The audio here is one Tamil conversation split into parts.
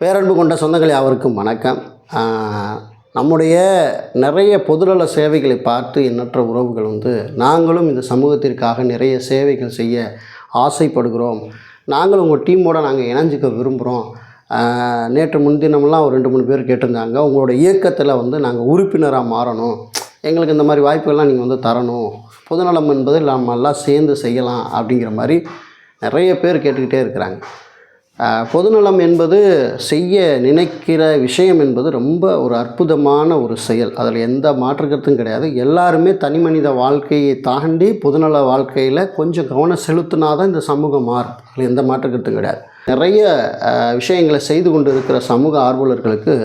பேரன்பு கொண்ட சொந்தங்கள் யாவருக்கும் வணக்கம். நம்முடைய நிறைய பொதுநல சேவைகளை பார்த்து எண்ணற்ற உறவுகள் வந்து நாங்களும் இந்த சமூகத்திற்காக நிறைய சேவைகள் செய்ய ஆசைப்படுகிறோம். நாங்களும் உங்கள் டீமோடு நாங்கள் இணைஞ்சிக்க விரும்புகிறோம் நேற்று முன்தினமெல்லாம் ஒரு ரெண்டு மூணு பேர் கேட்டிருந்தாங்க. உங்களோட இயக்கத்தில் வந்து நாங்கள் உறுப்பினராக மாறணும். எங்களுக்கு இந்த மாதிரி வாய்ப்புகள்லாம் நீங்கள் வந்து தரணும். பொதுநலம் என்பது நம்ம எல்லாம் சேர்ந்து செய்யலாம் அப்படிங்கிற மாதிரி நிறைய பேர் கேட்டுக்கிட்டே இருக்கிறாங்க. பொதுநலம் என்பது செய்ய நினைக்கிற விஷயம் என்பது ரொம்ப ஒரு அற்புதமான ஒரு செயல். அதில் எந்த மாற்று கருத்தும் கிடையாது. எல்லாருமே தனி மனித வாழ்க்கையை தாண்டி பொதுநல வாழ்க்கையில் கொஞ்சம் கவனம் செலுத்தினா தான் இந்த சமூகம் மாறும். அதில் எந்த மாற்று கருத்தும் கிடையாது. நிறைய விஷயங்களை செய்து கொண்டு இருக்கிற சமூக ஆர்வலர்களுக்கு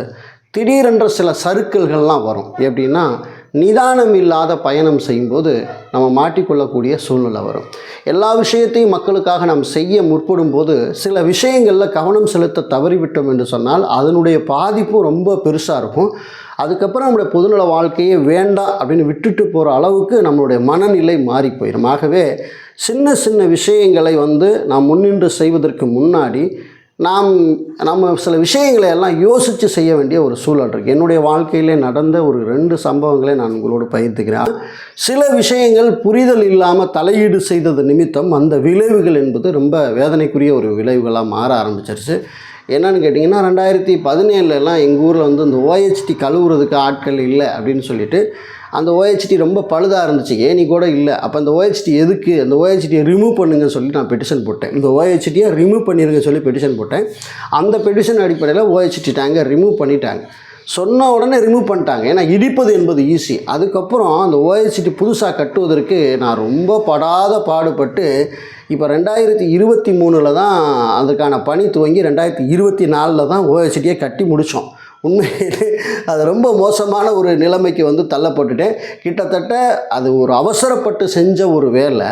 திடீரென்ற சில சறுக்கல்கள்லாம் வரும். எப்படின்னா நிதானம் இல்லாத பயணம் செய்யும்போது நம்ம மாட்டிக்கொள்ளக்கூடிய சூழ்நிலை வரும். எல்லா விஷயத்தையும் மக்களுக்காக நாம் செய்ய முற்படும் போது சில விஷயங்களில் கவனம் செலுத்த தவறிவிட்டோம் என்று சொன்னால் அதனுடைய பாதிப்பும் ரொம்ப பெருசாக இருக்கும். அதுக்கப்புறம் நம்முடைய பொதுநல வாழ்க்கையே வேண்டாம் அப்படின்னு விட்டுட்டு போகிற அளவுக்கு நம்மளுடைய மனநிலை மாறி போயிடும் ஆகவே சின்ன சின்ன விஷயங்களை வந்து நாம் முன்னின்று செய்வதற்கு முன்னாடி நாம் நம்ம சில விஷயங்களை எல்லாம் யோசித்து செய்ய வேண்டிய ஒரு சூழல் இருக்குது என்னுடைய வாழ்க்கையிலே நடந்த ஒரு ரெண்டு சம்பவங்களை நான் உங்களோடு பகிர்ந்துக்கிறேன். சில விஷயங்கள் புரிதல் இல்லாமல் தலையீடு செய்தது நிமித்தம் அந்த விளைவுகள் என்பது ரொம்ப வேதனைக்குரிய ஒரு விளைவுகளாக மாற ஆரம்பிச்சிருச்சு. என்னன்னு கேட்டிங்கன்னா ரெண்டாயிரத்தி பதினேழுலலாம் எங்கள் ஊரில் வந்து இந்த ஓஹெச்டி கழுவுறதுக்கு ஆட்கள் இல்லை அப்படின்னு சொல்லிட்டு அந்த ஓஹெச்டி ரொம்ப பழுதாக இருந்துச்சு. ஏனி கூட இல்லை. அப்போ அந்த ஓஹெச்டி எதுக்கு? அந்த ஓஹெச்டியை ரிமூவ் பண்ணுங்கன்னு சொல்லி நான் பெட்டிஷன் போட்டேன். இந்த ஓஹெச்டியை ரிமூவ் பண்ணிருங்க சொல்லி பெட்டிஷன் போட்டேன். அந்த பெட்டிஷன் அடிப்படையில் ஓஹெச்டி டேங்கை ரிமூவ் பண்ணிட்டாங்க. சொன்ன உடனே ரிமூவ் பண்ணிட்டாங்க. ஏன்னா இடிப்பது என்பது ஈஸி அதுக்கப்புறம் அந்த ஓஹெச்டி புதுசாக கட்டுவதற்கு நான் ரொம்ப படாத பாடுபட்டு இப்போ ரெண்டாயிரத்தி இருபத்தி மூணில் தான் அதுக்கான பணி துவங்கி ரெண்டாயிரத்தி இருபத்தி நாலில் தான் ஓஹெச்டியை கட்டி முடித்தோம் உண்மையிலே அது ரொம்ப மோசமான ஒரு நிலைமைக்கு வந்து தள்ளப்பட்டுட்டேன். கிட்டத்தட்ட அது ஒரு அவசரப்பட்டு செஞ்ச ஒரு வேலை.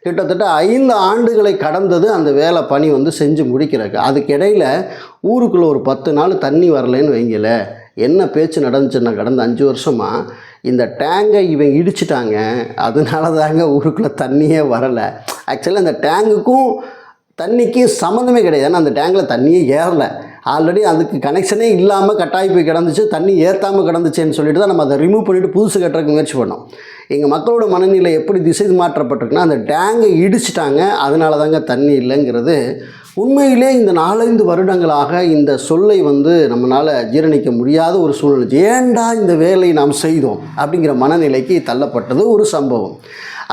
கிட்டத்தட்ட ஐந்து ஆண்டுகளை கடந்தது அந்த வேலை பணி வந்து செஞ்சு முடிக்கிறக்கு அதுக்கிடையில் ஊருக்குள்ளே ஒரு பத்து நாள் தண்ணி வரலைன்னு வைங்கள என்ன பேச்சு நடந்துச்சுன்னா கடந்த அஞ்சு வருஷமாக இந்த டேங்கை இவன் இடிச்சிட்டாங்க. அதனால தாங்க ஊருக்குள்ளே தண்ணியே வரலை. ஆக்சுவலாக அந்த டேங்குக்கும் தண்ணிக்கும் சம்மந்தமே கிடையாது. ஏன்னா அந்த டேங்கில் தண்ணியே ஏறலை. ஆல்ரெடி அதுக்கு கனெக்ஷனே இல்லாமல் கட்டாயி போய் கிடந்துச்சு தண்ணி ஏற்றாமல் கிடந்துச்சேன்னு சொல்லிட்டு தான் நம்ம அதை ரிமூவ் பண்ணிவிட்டு புதுசு கட்டுறதுக்கு முயற்சி பண்ணோம். எங்கள் மக்களோட மனநிலை எப்படி திசை மாற்றப்பட்டிருக்குன்னா அந்த டேங்கை இடிச்சிட்டாங்க அதனால தாங்க தண்ணி இல்லைங்கிறது. உண்மையிலே இந்த நாலஞ்சு வருடங்களாக இந்த சொல்லை வந்து நம்மளால் ஜீரணிக்க முடியாத ஒரு சூழ்நிலை ஏண்டா இந்த வேலையை நாம் செய்தோம் அப்படிங்கிற மனநிலைக்கு தள்ளப்பட்டது ஒரு சம்பவம்.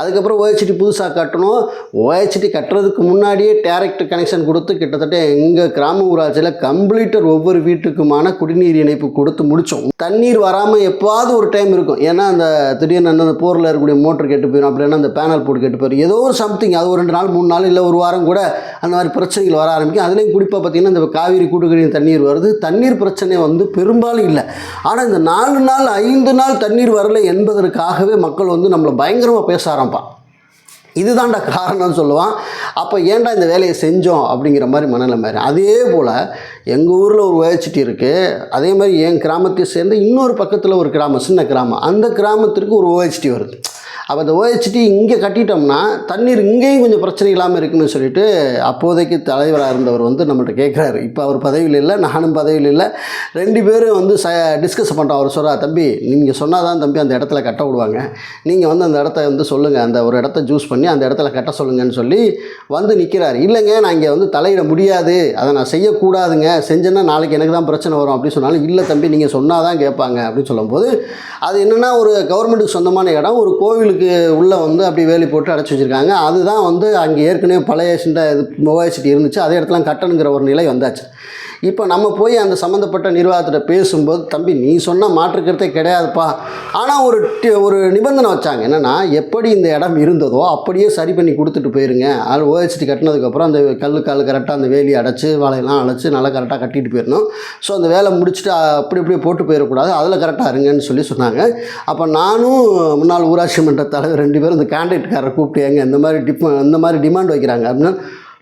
அதுக்கப்புறம் ஓஹெச்டி புதுசாக கட்டணும். ஓஹெச்டி கட்டுறதுக்கு முன்னாடியே டேரக்ட் கனெக்ஷன் கொடுத்து கிட்டத்தட்ட எங்கள் கிராம ஊராட்சியில் கம்ப்ளீட்டர் ஒவ்வொரு வீட்டுக்குமான குடிநீர் இணைப்பு கொடுத்து முடித்தோம் தண்ணீர் வராமல் எப்போது ஒரு டைம் இருக்கும். ஏன்னா அந்த திடீர்னு அந்த போரில் இருக்கக்கூடிய மோட்டர் கெட்டு போயிடும் அப்படின்னா அந்த பேனல் போட்டு கெட்டு போயிடும் ஏதோ ஒரு சம்திங் அது ஒரு ரெண்டு நாள் மூணு நாள் இல்லை ஒரு வாரம் கூட அந்த மாதிரி பிரச்சனைகள் வர ஆரம்பிக்கும். அதுலேயும் குறிப்பாக பார்த்திங்கன்னா இந்த காவிரி கூட்டுக்குடிநீர் தண்ணீர் வருது. தண்ணீர் பிரச்சனை வந்து பெரும்பாலும் இல்லை. ஆனால் இந்த நாலு நாள் ஐந்து நாள் தண்ணீர் வரலை என்பதற்காகவே மக்கள் வந்து நம்மளை பயங்கரமாக பேச ஆரம்பிப்பான் இதுதான்டா காரணம்னு சொல்லுவான். அப்போ ஏன்டா இந்த வேலையை செஞ்சோம் அப்படிங்கிற மாதிரி மனநிலைமை அதே போல் எங்கள் ஊரில் ஒரு ஓஹெச்டி இருக்குது அதே மாதிரி என் கிராமத்தை சேர்ந்து இன்னொரு பக்கத்தில் ஒரு கிராமம் சின்ன கிராமம். அந்த கிராமத்திற்கு ஒரு ஓஹெச்டி வருது. அப்போ அந்த ஓஹெச்டி இங்கே கட்டிட்டோம்னா தண்ணீர் இங்கேயும் கொஞ்சம் பிரச்சனை இல்லாமல் இருக்குன்னு சொல்லிட்டு அப்போதைக்கு தலைவராக இருந்தவர் வந்து நம்மள்ட்ட கேட்குறாரு இப்போ அவர் பதவியில் இல்லை நானும் பதவியில் இல்லை. ரெண்டு பேரும் வந்து ச டிஸ்கஸ் பண்ணுறோம் அவர் சொல்கிறா தம்பி நீங்கள் சொன்னால் தான் தம்பி அந்த இடத்துல கட்ட விடுவாங்க. நீங்கள் வந்து அந்த இடத்த வந்து சொல்லுங்கள் அந்த ஒரு இடத்த ஜூஸ் பண்ணி அந்த இடத்துல கட்ட சொல்லுங்கன்னு சொல்லி வந்து நிற்கிறார் இல்லைங்க நான் இங்கே வந்து தலையிட முடியாது. அதை நான் செய்யக்கூடாதுங்க. செஞ்சேன்னா நாளைக்கு எனக்கு தான் பிரச்சனை வரும். அப்படின்னு சொன்னாலும் இல்லை தம்பி நீங்கள் சொன்னால் தான் கேட்பாங்க. அப்படின்னு சொல்லும்போது அது என்னென்னா ஒரு கவர்மெண்ட்டுக்கு சொந்தமான இடம் ஒரு கோவில் கோவிலுக்கு உள்ளே வந்து அப்படி வேலி போட்டு அடைச்சி வச்சுருக்காங்க. அதுதான் வந்து அங்கே ஏற்கனவே பழைய சிண்ட இது மொபைல் இருந்துச்சு. அதே இடத்துல கட்டணுங்கிற ஒரு நிலை வந்தாச்சு. இப்போ நம்ம போய் அந்த சம்மந்தப்பட்ட நிர்வாகத்திட்ட பேசும்போது தம்பி நீ சொன்ன மாற்றுக்கிறதே கிடையாதுப்பா. ஆனால் ஒரு டி- ஒரு நிபந்தனை வச்சாங்க. என்னென்னா எப்படி இந்த இடம் இருந்ததோ அப்படியே சரி பண்ணி கொடுத்துட்டு போயிருங்க. அது ஓஹெச்டி கட்டினதுக்கப்புறம் அந்த கல் கால் கரெக்டாக அந்த வேலி அடைச்சி வாழையெல்லாம் அடைச்சி நல்லா கரெக்டாக கட்டிட்டு போயிடணும் ஸோ அந்த வேலை முடிச்சுட்டு அப்படி இப்படியே போட்டு போயிடக்கூடாது அதில் கரெக்டாக இருங்கன்னு சொல்லி சொன்னாங்க. அப்போ நானும் முன்னாள் ஊராட்சி மன்ற தலைவர் ரெண்டு பேரும் இந்த கேண்டிடேட்காரரை கூப்பிட்டு ஏங்க இந்த மாதிரி டிப் இந்த மாதிரி டிமாண்ட் வைக்கிறாங்க. அப்படின்னா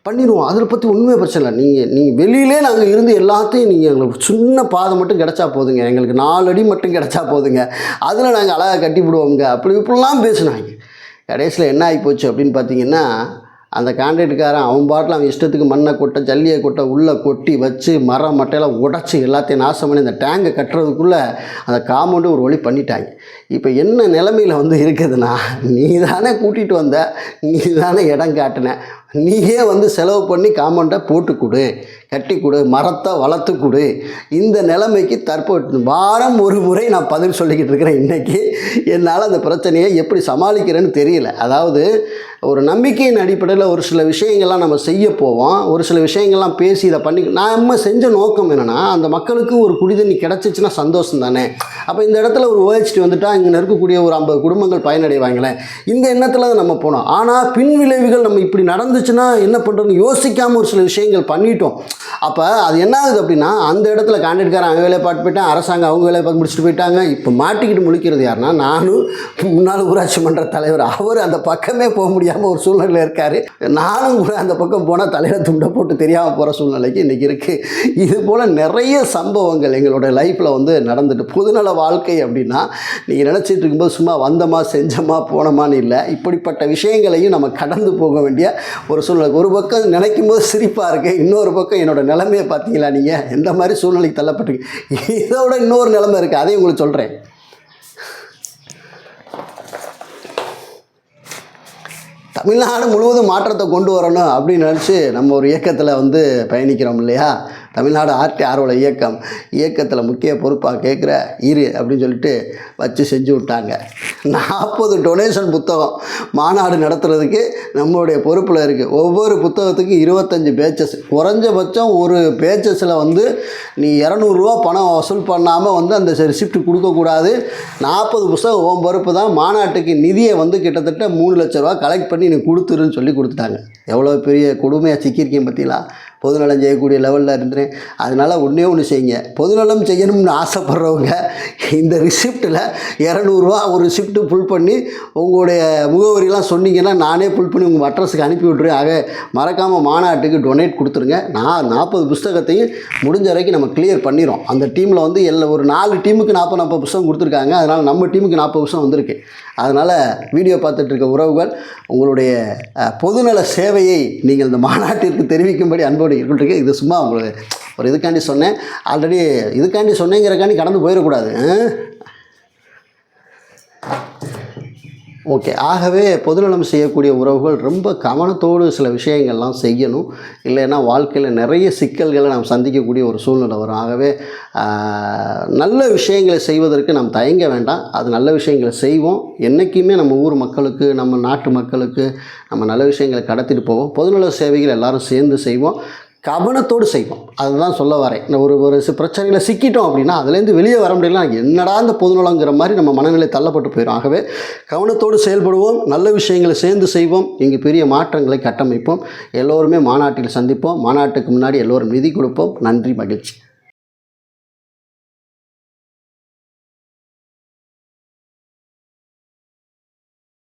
பண்ணிடுவோம். அதில் பற்றி ஒன்றுமே பிரச்சனை இல்லை. நீங்கள் நீங்கள் வெளியிலே நாங்கள் இருந்து எல்லாத்தையும் நீங்கள் எங்களுக்கு சின்ன பாதை மட்டும் கிடச்சா போதுங்க. எங்களுக்கு நாலு அடி மட்டும் கிடச்சா போதுங்க. அதில் நாங்கள் அழகாக கட்டி விடுவோங்க அப்படி இப்படிலாம் பேசினாங்க. கடைசியில் என்ன ஆகி போச்சு அப்படின்னு பார்த்தீங்கன்னா அந்த கான்ட்ராக்டுக்காரன் அவன் பாட்டில் அவன் இஷ்டத்துக்கு மண்ணை கொட்டை ஜல்லியை கொட்டை உள்ளே கொட்டி வச்சு மரம் மட்டையெல்லாம் உடச்சி எல்லாத்தையும் நாசம் பண்ணி அந்த டேங்கை கட்டுறதுக்குள்ளே அந்த காம்பவுண்டு ஒரு வழி பண்ணிட்டாங்க. இப்போ என்ன நிலமையில் வந்து இருக்குதுன்னா நீ தானே கூட்டிகிட்டு வந்த நீ தானே இடம் காட்டின. நீயே வந்து செலவு பண்ணி காம்பவுண்டை போட்டு கொடு கட்டி கொடு மரத்தை வளர்த்து கொடு இந்த நிலைமைக்கு தற்போது வாரம் ஒரு முறை நான் பதில் சொல்லிக்கிட்டு இருக்கிறேன் இன்றைக்கி என்னால் அந்த பிரச்சனையை எப்படி சமாளிக்கிறேன்னு தெரியல. அதாவது ஒரு நம்பிக்கையின் அடிப்படையில் ஒரு சில விஷயங்கள்லாம் நம்ம செய்ய போவோம். ஒரு சில விஷயங்கள்லாம் பேசி இதை பண்ணி நம்ம செஞ்ச நோக்கம் என்னென்னா அந்த மக்களுக்கு ஒரு குடிதண்ணி கிடச்சிச்சின்னா சந்தோஷம் தானே. அப்போ இந்த இடத்துல ஒரு ஓஹெச்டி வந்துட்டால் இங்கே இருக்கக்கூடிய ஒரு ஐம்பது குடும்பங்கள் பயனடைவாங்களேன் இந்த எண்ணத்தில் தான் நம்ம போனோம். ஆனால் பின் விளைவுகள் நம்ம இப்படி நடந்துச்சுன்னா என்ன பண்ணுறோன்னு யோசிக்காமல் ஒரு சில விஷயங்கள் பண்ணிட்டோம். அப்போ அது என்ன ஆகுது அப்படின்னா அந்த இடத்துல கான்ட்ராக்ட்காரன் அவங்க வேலையை பார்த்து போயிட்டான் அரசாங்கம் அவங்க வேலையை பார்த்து முடிச்சுட்டு போயிட்டாங்க. இப்போ மாட்டிக்கிட்டு முழிக்கிறது யாருன்னா நானும் முன்னாள் ஊராட்சி மன்ற தலைவர் அவர் அந்த பக்கமே போக தெரியாமல் ஒரு சூழ்நிலையில் இருக்கார். நானும் கூட அந்த பக்கம் போனால் தலையில் துண்டை போட்டு தெரியாமல் போகிற சூழ்நிலைக்கு இன்றைக்கி இருக்குது இது போல் நிறைய சம்பவங்கள் எங்களோட லைஃப்பில் வந்து நடந்துட்டு பொதுநல வாழ்க்கை அப்படின்னா நீங்கள் நினச்சிட்டு இருக்கும்போது சும்மா வந்தோமா செஞ்சோமா போனோமான்னு இல்லை. இப்படிப்பட்ட விஷயங்களையும் நம்ம கடந்து போக வேண்டிய ஒரு சூழ்நிலை. ஒரு பக்கம் நினைக்கும் போது சிரிப்பாக இருக்குது இன்னொரு பக்கம் என்னோட நிலைமையை பார்த்தீங்களா நீங்கள் எந்த மாதிரி சூழ்நிலைக்கு தள்ளப்பட்டிருக்கு இதோட இன்னொரு நிலைமை இருக்குது அதையும் உங்களுக்கு சொல்கிறேன் தமிழ்நாடு முழுவதும் மாற்றத்தை கொண்டு வரணும் அப்படின்னு நினச்சி நம்ம ஒரு இயக்கத்தில் வந்து பயணிக்கிறோம் இல்லையா? தமிழ்நாடு ஆர்டி ஆர்வல இயக்கம் இயக்கத்தில் முக்கிய பொறுப்பாக கேட்குற இரு அப்படின்னு சொல்லிட்டு வச்சு செஞ்சு விட்டாங்க. நாற்பது டொனேஷன் புத்தகம் மாநாடு நடத்துறதுக்கு நம்மளுடைய பொறுப்பில் இருக்குது ஒவ்வொரு புத்தகத்துக்கும் இருபத்தஞ்சி பேச்சஸ் குறைஞ்சபட்சம் ஒரு பேச்சஸில் வந்து நீ இரநூறுவா பணம் வசூல் பண்ணாமல் வந்து அந்த ரிசிப்ட் கொடுக்கக்கூடாது நாற்பது புத்தகம் ஓம் பொறுப்பு தான். மாநாட்டுக்கு நிதியை வந்து கிட்டத்தட்ட மூணு லட்ச ரூபா கலெக்ட் பண்ணி நீ கொடுத்துருன்னு சொல்லி கொடுத்துட்டாங்க. எவ்வளோ பெரிய கொடுமையாக சிக்கியிருக்கேன் பார்த்தீங்களா பொதுநலம் செய்யக்கூடிய லெவலில் இருந்துறேன் அதனால் ஒன்றே ஒன்று செய்யுங்க. பொதுநலம் செய்யணும்னு ஆசைப்பட்றவங்க இந்த ரிசிப்ட்டில் இரநூறுவா ஒரு ரிசிப்ட்டு ஃபுல் பண்ணி உங்களுடைய முகவரியெல்லாம் சொன்னீங்கன்னா நானே ஃபுல் பண்ணி உங்கள் அட்ரஸுக்கு அனுப்பி விட்ருவேன் ஆக மறக்காமல் மாநாட்டுக்கு டொனேட் கொடுத்துருங்க. நான் நாற்பது புஸ்தகத்தையும் முடிஞ்ச வரைக்கும் நம்ம கிளியர் பண்ணிடும் அந்த டீமில் வந்து எல்லா ஒரு நாலு டீமுக்கு நாற்பது நாற்பது புஸ்தகம் கொடுத்துருக்காங்க. அதனால் நம்ம டீமுக்கு நாற்பது புஸ்தகம் வந்திருக்கு. அதனால் வீடியோ பார்த்துட்டு இருக்க உறவுகள் உங்களுடைய பொதுநல சேவையை நீங்கள் இந்த மாநாட்டிற்கு தெரிவிக்கும்படி அன்போடு இருக்கட்டும் இது சும்மா உங்களுக்கு ஒரு இதுக்காண்டி சொன்னேன். ஆல்ரெடி இதுக்காண்டி சொன்னேங்கிறக்காண்டி கடந்து போயிடக்கூடாது. ஓகே. ஆகவே பொதுநலம் செய்யக்கூடிய உறவுகள் ரொம்ப கவனத்தோடு சில விஷயங்கள்லாம் செய்யணும். இல்லைன்னா வாழ்க்கையில் நிறைய சிக்கல்களை நாம் சந்திக்கக்கூடிய ஒரு சூழ்நிலை வரும். ஆகவே நல்ல விஷயங்களை செய்வதற்கு நாம் தயங்க வேண்டாம். அது நல்ல விஷயங்களை செய்வோம். என்றைக்குமே நம்ம ஊர் மக்களுக்கு நம்ம நாட்டு மக்களுக்கு நம்ம நல்ல விஷயங்களை கடத்திட்டு போவோம். பொதுநல சேவைகள் எல்லாரும் சேர்ந்து செய்வோம். கவனத்தோடு செய்வோம். அதுதான் சொல்ல வரேன். இந்த ஒரு ஒரு பிரச்சனையில் சிக்கிட்டோம் அப்படின்னா அதுலேருந்து வெளியே வர முடியல என்னடா இந்த பொதுநலங்கிற மாதிரி நம்ம மனநிலை தள்ளப்பட்டு போயிடும் ஆகவே கவனத்தோடு செயல்படுவோம். நல்ல விஷயங்களை சேர்ந்து செய்வோம். இங்கு பெரிய மாற்றங்களை கட்டமைப்போம். எல்லோருமே மாநாட்டில் சந்திப்போம். மாநாட்டுக்கு முன்னாடி எல்லோரும் நிதி கொடுப்போம். நன்றி மகிழ்ச்சி.